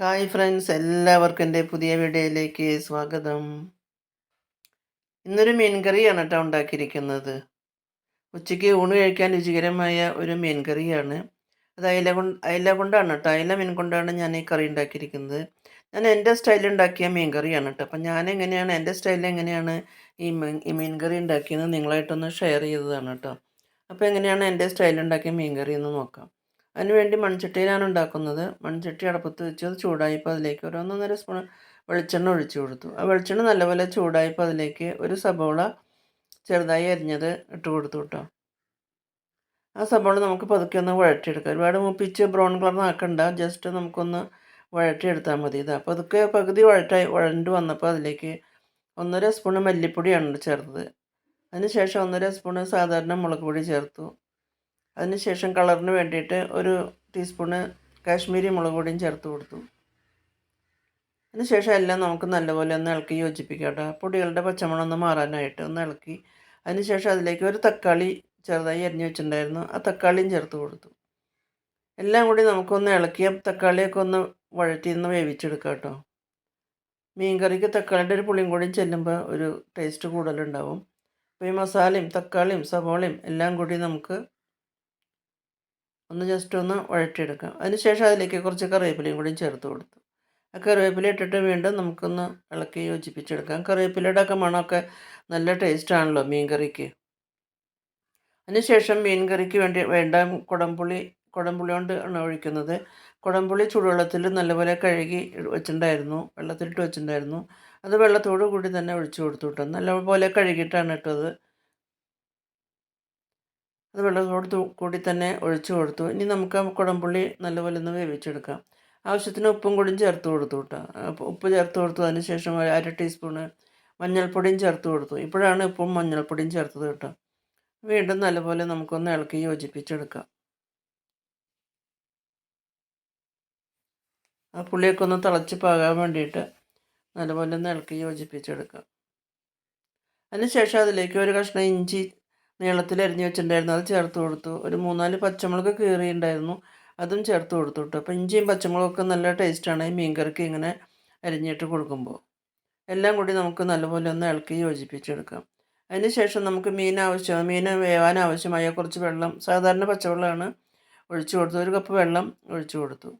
Hi friends എല്ലാവർക്കും എന്റെ പുതിയ വീഡിയോയിലേക്ക് സ്വാഗതം. ഇന്നൊരു മീൻകറിയാണ് കേട്ടോ ഉണ്ടാക്കിയിരിക്കുന്നത്. ഉച്ചയ്ക്ക് ഊണ് കഴിക്കാൻ രുചികരമായ ഒരു മീൻകറിയാണ്. അത് അയില കൊണ്ട് അയില കൊണ്ടാണ് കേട്ടോ അയില മീൻ കൊണ്ടാണ് ഞാൻ ഈ കറി ഉണ്ടാക്കിയിരിക്കുന്നത്. ഞാൻ എന്റെ സ്റ്റൈലിൽ ഉണ്ടാക്കിയ മീൻകറിയാണ് കേട്ടോ. അപ്പം ഞാൻ എങ്ങനെയാണ് എന്റെ സ്റ്റൈലിൽ എങ്ങനെയാണ് ഈ മീൻ ഈ മീൻകറി ഉണ്ടാക്കിയത് നിങ്ങളായിട്ടൊന്ന് ഷെയർ ചെയ്തതാണ് കേട്ടോ. അപ്പോൾ എങ്ങനെയാണ് എന്റെ സ്റ്റൈലിൽ ഉണ്ടാക്കിയ മീൻകറി എന്ന് നോക്കാം. അതിനുവേണ്ടി മൺചട്ടിയിലാണ് ഉണ്ടാക്കുന്നത്. മൺചട്ടി അടപ്പത്ത് വെച്ച് അത് ചൂടായപ്പോൾ അതിലേക്ക് ഒരു ഒന്നൊന്നര സ്പൂൺ വെളിച്ചെണ്ണ ഒഴിച്ചു കൊടുത്തു. ആ വെളിച്ചെണ്ണ നല്ലപോലെ ചൂടായപ്പോൾ അതിലേക്ക് ഒരു സബോള ചെറുതായി അരിഞ്ഞത് ഇട്ട് കൊടുത്തു കേട്ടോ. ആ സബോള നമുക്ക് പതുക്കെ ഒന്ന് വഴറ്റിയെടുക്കാം. ഒരുപാട് മുപ്പിച്ച് ബ്രൗൺ കളർ ആക്കണ്ട. ജസ്റ്റ് നമുക്കൊന്ന് വഴറ്റിയെടുത്താൽ മതി. ഇതാ പതുക്കെ പകുതി വഴറ്റായി വഴണ്ട് വന്നപ്പോൾ അതിലേക്ക് ഒന്നര സ്പൂൺ മല്ലിപ്പൊടിയാണ് ചേർത്തത്. അതിന് ശേഷം ഒന്നര സ്പൂൺ സാധാരണ മുളക് പൊടി ചേർത്തു. അതിനുശേഷം കളറിന് വേണ്ടിയിട്ട് ഒരു ടീസ്പൂണ് കാശ്മീരി മുളക് പൊടിയും ചേർത്ത് കൊടുത്തു. അതിനുശേഷം എല്ലാം നമുക്ക് നല്ലപോലെ ഒന്ന് ഇളക്കി യോജിപ്പിക്കാം കേട്ടോ. പൊടികളുടെ പച്ചമണം ഒന്ന് മാറാനായിട്ട് ഒന്ന് ഇളക്കി. അതിനുശേഷം അതിലേക്ക് ഒരു തക്കാളി ചെറുതായി അരിഞ്ഞു വെച്ചിട്ടുണ്ടായിരുന്നു. ആ തക്കാളിയും ചേർത്ത് കൊടുത്തു. എല്ലാം കൂടി നമുക്കൊന്ന് ഇളക്കിയ തക്കാളിയൊക്കെ ഒന്ന് വഴറ്റി നിന്ന് വേവിച്ചെടുക്കാം കേട്ടോ. മീൻ കറിക്ക് ഒരു പുളിയും കൂടി ചെല്ലുമ്പോൾ ഒരു ടേസ്റ്റ് കൂടുതലുണ്ടാവും. അപ്പോൾ ഈ മസാലയും തക്കാളിയും സവോളയും എല്ലാം കൂടി നമുക്ക് ഒന്ന് ജസ്റ്റ് ഒന്ന് വഴറ്റിയെടുക്കാം അതിനുശേഷം അതിലേക്ക് കുറച്ച് കറിവേപ്പിലയും കൂടി ചേർത്ത് കൊടുത്തു. ആ കറിവേപ്പില ഇട്ടിട്ട് വീണ്ടും നമുക്കൊന്ന് ഇളക്കി യോജിപ്പിച്ചെടുക്കാം. കറിവേപ്പിലയുടെ ഒക്കെ മണമൊക്കെ നല്ല ടേസ്റ്റാണല്ലോ മീൻ കറിക്ക് അതിനുശേഷം മീൻ കറിക്ക് വേണ്ടി വേണ്ട കുടംപുളി കുടംപുളി കൊണ്ട് ആണ് ഒഴിക്കുന്നത്. കുടംപുളി ചൂടുവെള്ളത്തിൽ നല്ലപോലെ കഴുകി വെച്ചിട്ടുണ്ടായിരുന്നു. വെള്ളത്തിലിട്ട് വെച്ചിട്ടുണ്ടായിരുന്നു. അത് വെള്ളത്തോടു കൂടി തന്നെ ഒഴിച്ചു കൊടുത്തു കേട്ടോ. നല്ലപോലെ കഴുകിയിട്ടാണ് ഇട്ടത്. അത് വെള്ളത്തോട് കൂടി തന്നെ ഒഴിച്ചു കൊടുത്തു. ഇനി നമുക്ക് ആ കുടംപുള്ളി നല്ലപോലെ ഒന്ന് വേവിച്ചെടുക്കാം. ആവശ്യത്തിന് ഉപ്പും കൂടിയും ചേർത്ത് കൊടുത്തു കേട്ടോ. ഉപ്പ് ചേർത്ത് കൊടുത്തു. അതിന് ശേഷം അര ടീസ്പൂണ് മഞ്ഞൾപ്പൊടിയും ചേർത്ത് കൊടുത്തു. ഇപ്പോഴാണ് ഉപ്പും മഞ്ഞൾപ്പൊടിയും ചേർത്തത് കേട്ടോ. വീണ്ടും നല്ലപോലെ നമുക്കൊന്ന് ഇളക്കി യോജിപ്പിച്ചെടുക്കാം. ആ പുളിയൊക്കെ ഒന്ന് തിളച്ച് പാകാൻ വേണ്ടിയിട്ട് നല്ലപോലെ ഒന്ന് ഇളക്കി യോജിപ്പിച്ചെടുക്കാം. അതിനുശേഷം അതിലേക്ക് ഒരു കഷ്ണം ഇഞ്ചി നീളത്തിൽ അരിഞ്ഞ് വെച്ചിട്ടുണ്ടായിരുന്നു. അത് ചേർത്ത് കൊടുത്തു. ഒരു മൂന്നാൽ പച്ചമുളക് കീറിയിട്ടുണ്ടായിരുന്നു. അതും ചേർത്ത് കൊടുത്തു കേട്ടോ. അപ്പോൾ ഇഞ്ചിയും പച്ചമുളകൊക്കെ നല്ല ടേസ്റ്റാണ് ഈ മീൻകറിക്ക് ഇങ്ങനെ അരിഞ്ഞിട്ട് കൊടുക്കുമ്പോൾ. എല്ലാം കൂടി നമുക്ക് നല്ലപോലെ ഒന്ന് ഇളക്കി യോജിപ്പിച്ചെടുക്കാം. അതിന് ശേഷം നമുക്ക് മീൻ ആവശ്യം മീൻ വേവാൻ ആവശ്യമായ കുറച്ച് വെള്ളം സാധാരണ പച്ചവെള്ളമാണ് ഒഴിച്ചു കൊടുത്തു ഒരു കപ്പ് വെള്ളം ഒഴിച്ചു കൊടുത്തു.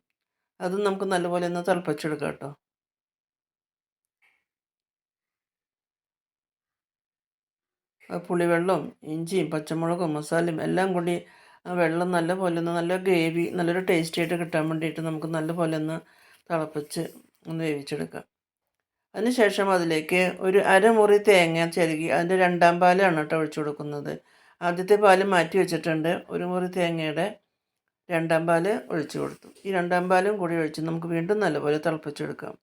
അതും നമുക്ക് നല്ലപോലെ ഒന്ന് തിളപ്പിച്ചെടുക്കാം കേട്ടോ. പുളിവെള്ളവും ഇഞ്ചിയും പച്ചമുളകും മസാലയും എല്ലാം കൂടി വെള്ളം നല്ല പോലെ ഒന്ന് നല്ല ഗ്രേവി നല്ലൊരു ടേസ്റ്റി ആയിട്ട് കിട്ടാൻ വേണ്ടിയിട്ട് നമുക്ക് നല്ലപോലെ ഒന്ന് തിളപ്പിച്ച് ഒന്ന് വേവിച്ചെടുക്കാം. അതിനുശേഷം അതിലേക്ക് ഒരു അരമുറി തേങ്ങ ചെരുകി അതിന്റെ രണ്ടാം പാലാണ് കേട്ടോ ഒഴിച്ചു കൊടുക്കുന്നത്. ആദ്യത്തെ പാൽ മാറ്റി വെച്ചിട്ടുണ്ട്. ഒരു മുറി തേങ്ങയുടെ രണ്ടാം പാൽ ഒഴിച്ചു കൊടുത്തു. ഈ രണ്ടാം പാലും കൂടി ഒഴിച്ച് നമുക്ക് വീണ്ടും നല്ലപോലെ തിളപ്പിച്ചെടുക്കാം.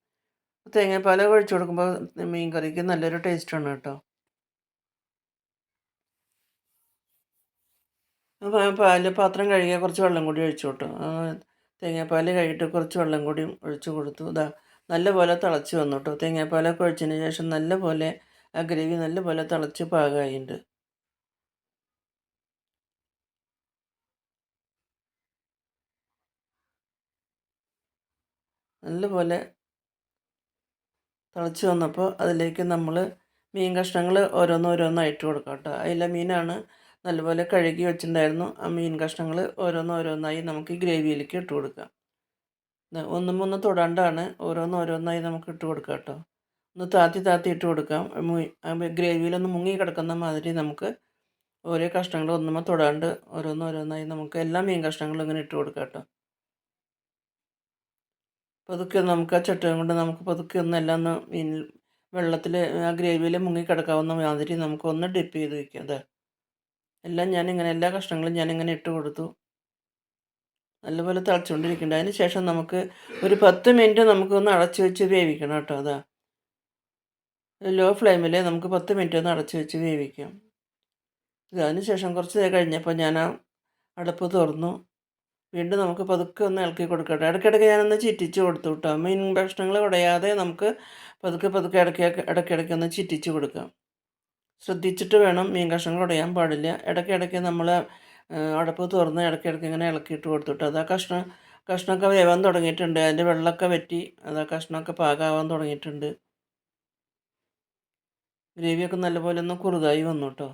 തേങ്ങാപ്പാലൊക്കെ ഒഴിച്ചു കൊടുക്കുമ്പോൾ മീൻ കറിക്ക് നല്ലൊരു ടേസ്റ്റാണ് കേട്ടോ. പാൽ പാത്രം കഴുകിയ കുറച്ച് വെള്ളം കൂടി ഒഴിച്ചു കൊടുത്തു. തേങ്ങാപ്പാൽ കഴുകിയിട്ട് കുറച്ച് വെള്ളം കൂടി ഒഴിച്ചു കൊടുത്തു. ഇതാ നല്ലപോലെ തിളച്ച് വന്നു കേട്ടോ തേങ്ങാപ്പാലൊക്കെ ഒഴിച്ചതിന് ശേഷം നല്ലപോലെ ആ ഗ്രേവി നല്ലപോലെ തിളച്ച് പാകമായിട്ടുണ്ട് നല്ലപോലെ തിളച്ച് വന്നപ്പോൾ അതിലേക്ക് നമ്മൾ മീൻ കഷ്ണങ്ങൾ ഓരോന്നോരോന്നായിട്ട് കൊടുക്കാം കേട്ടോ അതിലെ മീനാണ് നല്ലപോലെ കഴുകി വെച്ചിട്ടുണ്ടായിരുന്നു. ആ മീൻ കഷ്ണങ്ങൾ ഓരോന്നോരോന്നായി നമുക്ക് ഈ ഗ്രേവിയിലേക്ക് ഇട്ട് കൊടുക്കാം. ഒന്നും ഒന്ന് തൊടാണ്ടാണ് ഓരോന്നോരോന്നായി നമുക്ക് ഇട്ട് കൊടുക്കാം കേട്ടോ. ഒന്ന് താത്തി താത്തി ഇട്ട് കൊടുക്കാം. ഗ്രേവിയിലൊന്ന് മുങ്ങി കിടക്കുന്ന മാതിരി നമുക്ക് ഓരോ കഷ്ണങ്ങൾ ഒന്നുമ്പോൾ തൊടാണ്ട് ഓരോന്നോരോന്നായി നമുക്ക് എല്ലാ മീൻ കഷ്ണങ്ങളും ഇങ്ങനെ ഇട്ട് കൊടുക്കാം കേട്ടോ. പതുക്കെ നമുക്ക് ആ ചട്ടം കൊണ്ട് നമുക്ക് പതുക്കെ ഒന്ന് എല്ലാം ഒന്ന് മീൻ വെള്ളത്തിൽ ആ ഗ്രേവിയിൽ മുങ്ങി കിടക്കാവുന്ന മാതിരി നമുക്കൊന്ന് ഡിപ്പ് ചെയ്ത് വയ്ക്കാം അതെ എല്ലാം ഞാനിങ്ങനെ എല്ലാ കഷ്ണങ്ങളും ഞാനിങ്ങനെ ഇട്ട് കൊടുത്തു. നല്ലപോലെ തിളച്ചുകൊണ്ടിരിക്കുന്നുണ്ട്. അതിന് ശേഷം നമുക്ക് ഒരു പത്ത് മിനിറ്റ് നമുക്കൊന്ന് അടച്ചു വെച്ച് വേവിക്കണം കേട്ടോ അതാ. ലോ ഫ്ലെയിമിൽ നമുക്ക് പത്ത് മിനിറ്റ് ഒന്ന് അടച്ചു വെച്ച് വേവിക്കാം. അതിന് ശേഷം കുറച്ച് കഴിഞ്ഞപ്പോൾ ഞാൻ ആ അടുപ്പ് തുറന്നു. വീണ്ടും നമുക്ക് പതുക്കെ ഒന്ന് ഇളക്കി കൊടുക്കട്ടെ. ഇടയ്ക്കിടയ്ക്ക് ഞാനൊന്ന് ചിറ്റിച്ച് കൊടുത്തു കേട്ടോ. മീൻ ഭക്ഷണങ്ങൾ ഉടയാതെ നമുക്ക് പതുക്കെ പതുക്കെ ഇടയ്ക്ക് ഇടയ്ക്കിടയ്ക്ക് ഒന്ന് ചിറ്റിച്ച് കൊടുക്കാം. ശ്രദ്ധിച്ചിട്ട് വേണം മീൻ കഷ്ണങ്ങൾ ഉടയാൻ പാടില്ല. ഇടയ്ക്കിടയ്ക്ക് ഇടയ്ക്ക് നമ്മൾ അടപ്പ് തുറന്ന് ഇടയ്ക്കിടയ്ക്ക് ഇടയ്ക്ക് ഇങ്ങനെ ഇളക്കിയിട്ട് കൊടുത്തിട്ട് അത് ആ കഷ്ണം കഷ്ണമൊക്കെ വേവാൻ തുടങ്ങിയിട്ടുണ്ട്. അതിന്റെ വെള്ളമൊക്കെ വറ്റി അത് ആ കഷ്ണമൊക്കെ പാകമാവാൻ തുടങ്ങിയിട്ടുണ്ട്. ഗ്രേവിയൊക്കെ നല്ലപോലെ ഒന്ന് കുറുതായി വന്നു കേട്ടോ.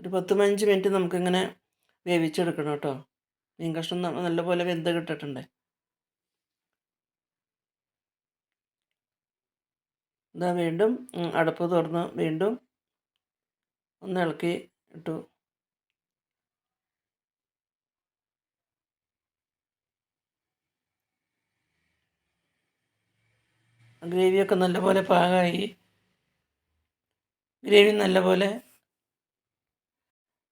ഒരു പത്ത് പതിനഞ്ച് മിനിറ്റ് നമുക്കിങ്ങനെ വേവിച്ചെടുക്കണം കേട്ടോ. മീൻ കഷ്ണം നല്ലപോലെ വെന്ത് കിട്ടിട്ടുണ്ട് ഇതാ വീണ്ടും അടപ്പ് തുറന്ന് വീണ്ടും ഒന്ന് ഇളക്കി ഇട്ടു. ഗ്രേവിയൊക്കെ നല്ലപോലെ പാകമായി ഗ്രേവി നല്ലപോലെ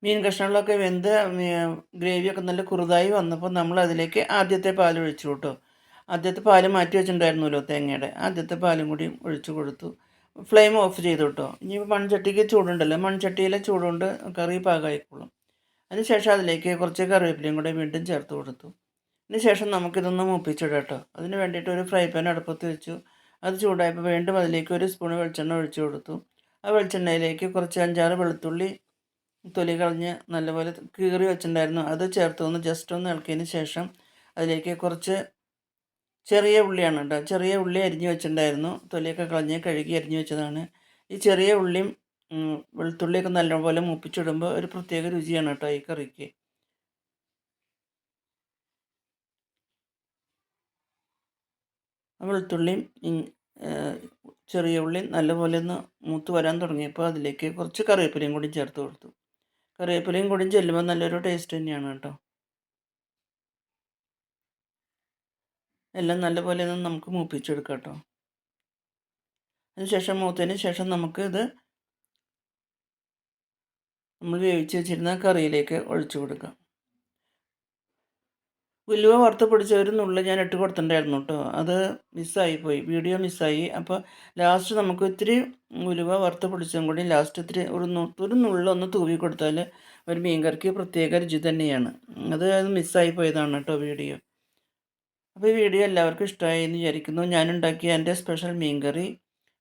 മീൻ കഷ്ണങ്ങളൊക്കെ വെന്ത് ഗ്രേവിയൊക്കെ നല്ല കുറുതായി വന്നപ്പോൾ നമ്മൾ അതിലേക്ക് ആദ്യത്തെ പാൽ ഒഴിച്ചു കേട്ടോ ആദ്യത്തെ പാൽ മാറ്റി വെച്ചിട്ടുണ്ടായിരുന്നല്ലോ തേങ്ങയുടെ. ആദ്യത്തെ പാലും കൂടി ഒഴിച്ചു കൊടുത്തു. ഫ്ലെയിം ഓഫ് ചെയ്തു കേട്ടോ. ഇനി മൺചട്ടിക്ക് ചൂടുണ്ടല്ലോ. മൺചട്ടിയിലെ ചൂടുകൊണ്ട് കറി പാകമായിക്കോളും. അതിനുശേഷം അതിലേക്ക് കുറച്ച് കറിവേപ്പിലയും കൂടെ വീണ്ടും ചേർത്ത് കൊടുത്തു. അതിനുശേഷം നമുക്കിതൊന്ന് മുപ്പിച്ചിടാം കേട്ടോ. അതിന് വേണ്ടിയിട്ട് ഒരു ഫ്രൈ പാൻ അടുപ്പത്ത് വെച്ചു. അത് ചൂടായപ്പോൾ വീണ്ടും അതിലേക്ക് ഒരു സ്പൂൺ വെളിച്ചെണ്ണ ഒഴിച്ചു കൊടുത്തു. ആ വെളിച്ചെണ്ണയിലേക്ക് കുറച്ച് അഞ്ചാറ് വെളുത്തുള്ളി തൊലി കളഞ്ഞ് നല്ലപോലെ കീറി വെച്ചിട്ടുണ്ടായിരുന്നു. അത് ചേർത്ത് ഒന്ന് ജസ്റ്റ് ഒന്ന് ഇളക്കിയതിന് ശേഷം അതിലേക്ക് കുറച്ച് ചെറിയ ഉള്ളിയാണ് കേട്ടോ. ചെറിയ ഉള്ളി അരിഞ്ഞ് വെച്ചിട്ടുണ്ടായിരുന്നു. തൊലിയൊക്കെ കളഞ്ഞ് കഴുകി അരിഞ്ഞ് വെച്ചതാണ്. ഈ ചെറിയ ഉള്ളിയും വെളുത്തുള്ളിയൊക്കെ നല്ലപോലെ മൂപ്പിച്ചിടുമ്പോൾ ഒരു പ്രത്യേക രുചിയാണ് കേട്ടോ ഈ കറിക്ക്. വെളുത്തുള്ളിയും ചെറിയ ഉള്ളി നല്ലപോലെ ഒന്ന് മൂത്ത് വരാൻ തുടങ്ങിയപ്പോൾ അതിലേക്ക് കുറച്ച് കറിവേപ്പിലയും കൂടി ചേർത്ത് കൊടുത്തു. കറിവേപ്പിലയും കൂടി ചെല്ലുമ്പോൾ നല്ലൊരു ടേസ്റ്റ് തന്നെയാണ് കേട്ടോ. എല്ലാം നല്ലപോലെ ഒന്ന് നമുക്ക് മൂപ്പിച്ചെടുക്കാം കേട്ടോ അതിനുശേഷം മൂത്തതിന് ശേഷം നമുക്ക് ഇത് നമ്മൾ വേവിച്ച് വെച്ചിരുന്ന കറിയിലേക്ക് ഒഴിച്ചു കൊടുക്കാം. ഉലുവ വറുത്ത് പിടിച്ച ഒരു നുള്ളിൽ ഞാൻ ഇട്ട് കൊടുത്തിട്ടുണ്ടായിരുന്നു കേട്ടോ. അത് മിസ്സായി പോയി. വീഡിയോ മിസ്സായി. അപ്പോൾ ലാസ്റ്റ് നമുക്ക് ഇത്തിരി ഉലുവ വറുത്ത് പിടിച്ചതും കൂടി ലാസ്റ്റ് ഇത്തിരി ഒരു ഒരു നുള്ളൊന്ന് തൂവി കൊടുത്താൽ ഒരു മീൻകറിക്ക് പ്രത്യേക രുചി തന്നെയാണ്. അത് മിസ്സായി പോയതാണ് കേട്ടോ വീഡിയോ. അപ്പോൾ ഈ വീഡിയോ എല്ലാവർക്കും ഇഷ്ടമായി എന്ന് വിചാരിക്കുന്നു. ഞാനുണ്ടാക്കിയ എന്റെ സ്പെഷ്യൽ മീൻകറി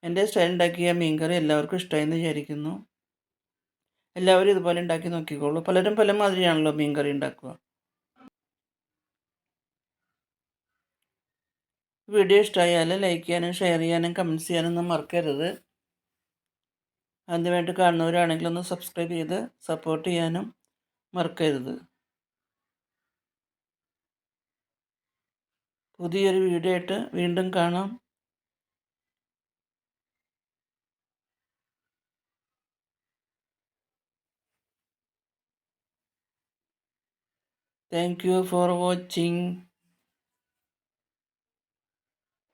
എന്റെ സ്റ്റൈൽ ഉണ്ടാക്കിയ മീൻകറി എല്ലാവർക്കും ഇഷ്ടമായി എന്ന് വിചാരിക്കുന്നു. എല്ലാവരും ഇതുപോലെ ഉണ്ടാക്കി നോക്കിക്കോളൂ. പലരും പല മാതിരിയാണല്ലോ മീൻകറി ഉണ്ടാക്കുക. വീഡിയോ ഇഷ്ടമായാൽ ലൈക്ക് ചെയ്യാനും ഷെയർ ചെയ്യാനും കമന്റ്സ് ചെയ്യാനൊന്നും മറക്കരുത്. ആദ്യമായിട്ട് കാണുന്നവരാണെങ്കിൽ ഒന്ന് സബ്സ്ക്രൈബ് ചെയ്ത് സപ്പോർട്ട് ചെയ്യാനും മറക്കരുത്. പുതിയൊരു വീഡിയോ ആയിട്ട് വീണ്ടും കാണാം. Thank you for watching